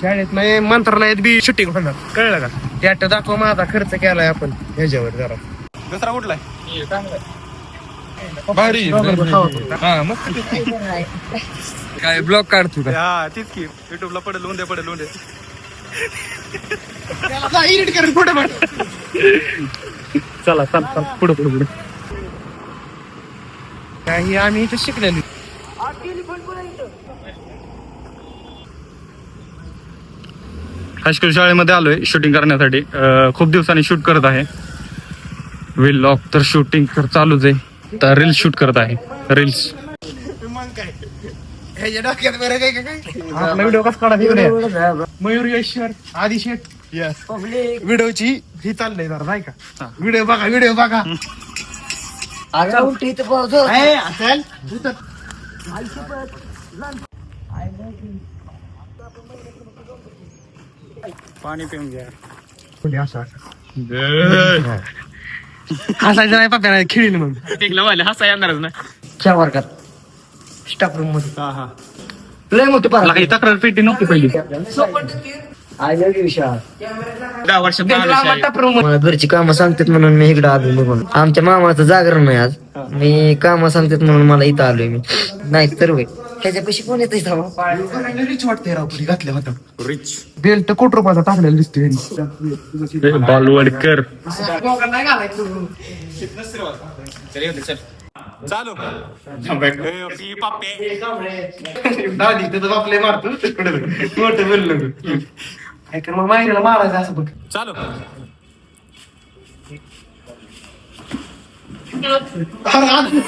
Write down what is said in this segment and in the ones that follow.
शाळेत नाही मंत्रालयात बी शूटिंग होणार. कळलं का? त्यात दाखव माझा खर्च केलाय आपण. ह्याच्यावर जरा. दुसरा कुठला भारी. हा मग काय ब्लॉग काढतो का? हा तीच की. युट्यूबला पडेल उंदे पडेल उंदे. एडिट पुढे चला चल चल पुढे पुढे पुढे. काही आम्ही इथं शिकलेलो. हायस्कूल शाळेमध्ये आलोय शूटिंग करण्यासाठी. खूप दिवसांनी शूट करत आहे. विल लॉक तर शूटिंग तर चालूच आहे. तर रील्स शूट करत आहे. रील्स ह्याच्या डोक्यात बरं काय का काय आपला व्हिडिओ कसा काढा मयूर यश्वर आधी शेट व्हिडिओची ही चाललंय जरा नाही का? व्हिडिओ बघा व्हिडिओ बघा. ए, असेल तू तर पाणी पिऊन घ्या. हसायचं नाही पाप्या नाही खेळील मग हसा येणारच ना. च्या वर्गात. स्टाफ रूममध्ये. हा हा. लय मोठी मला काही तक्रार पेटी नव्हती पहिली. आय लव्ह यू शाळा दहा वर्षात मला घरची कामं सांगतात म्हणून मी इकडे आलो बघून. आमच्या मामाचं जागरण आहे आज. मी कामं सांगतात म्हणून मला इथं आलोय मी. नाही तर होय. त्याच्यापाशी कोण येत रिच वाटते राव कधी घातल्या होता रिच बेल्ट कोट रुपयाचा टाकलेला दिसतोय. बॉलवडकर. चालू. आपले मारतो. मोठं बोललो काय कर मग? माहितीला मारायचं असं बघ. चालू.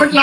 पटला.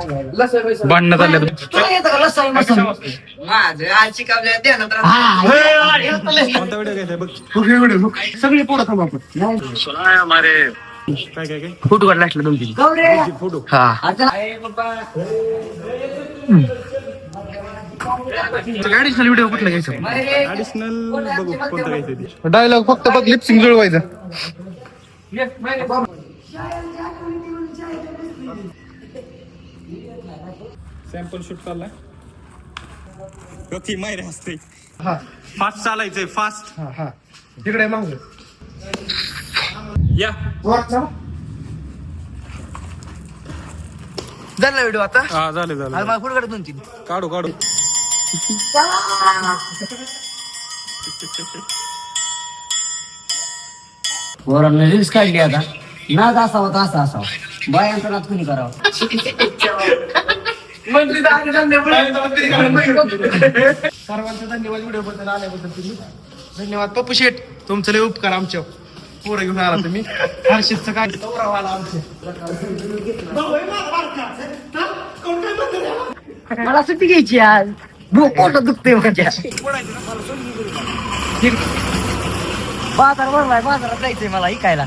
चला या पोझिशन थांबा व्हिडिओ जोरात आलता रिटेक चाल हो भांडणं कोणता व्हिडिओ घ्यायचा बघ. बघ हे व्हिडिओ बघ. सगळे पोरं थांबा आपण. काय काय काय फोटो काढला असला दोन तीन. फोटो. हा. ऍडिशनल व्हिडिओ कुठला घ्यायचा? ऍडिशनल बघू कोणता घ्यायचं ते. डायलॉग फक्त बघ लिपसिंग जुळवायचं. सॅम्पल शूट चाललाय. ती माहिती असते. हा. फास्ट चालायचंय फास्ट हा हा. तिकडे माग या. झाला व्हिडिओ आता? हा झाले झाले मला फोटो काढ दोन तीन. काढू काढू. पोरांना रील्स काढली आता. नाद असावा तर असा असावा. बायांचा नाद कुणी करावा? सर्वांचा धन्यवाद व्हिडिओ बद्दल आल्याबद्दल तुम्ही. धन्यवाद. पप्पू शेठ तुमचं लय उपकार आमच्या. पोरं घेऊन आला तुम्ही. हर्षितचं काय? गौरव आला आमच्या मला सुट्टी घ्यायची आज. पोट दुखते माझ्या. बाजार भरलाय बाजारात जायचंय मला इकायला.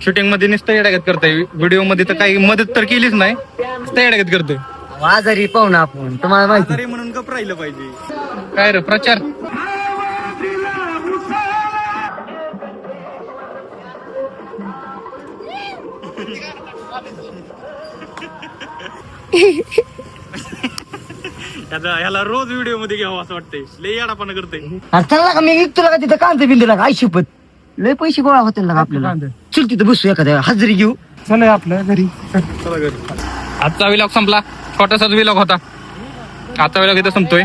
शूटिंगमध्ये नुसतं येड्यागत करताय. व्हिडिओमध्ये तर काही मदत तर केलीच नाही. नुसतं येड्यागत करतोय. आजारी पाहुणा आपण. तुम्हाला माहिती. म्हणून गप राहिलं पाहिजे. काय रे प्रचार? याचा ह्याला रोज व्हिडिओमध्ये घ्यावं असं वाटतंय. लय याडापणा करतोय. अरे चला का मी तुला का तिथं कांदे बिंदे लागा आई शिपत. लय पैसे गोळा होते ना आपल्याला. कांदे. चल तिथं बसू एखाद्या हजरी घेऊ. चला आपल्या घरी. चला घरी. आजचा विलॉग संपला. छोटासाच विलॉग होता. आजचा विलॉग इथं संपतोय.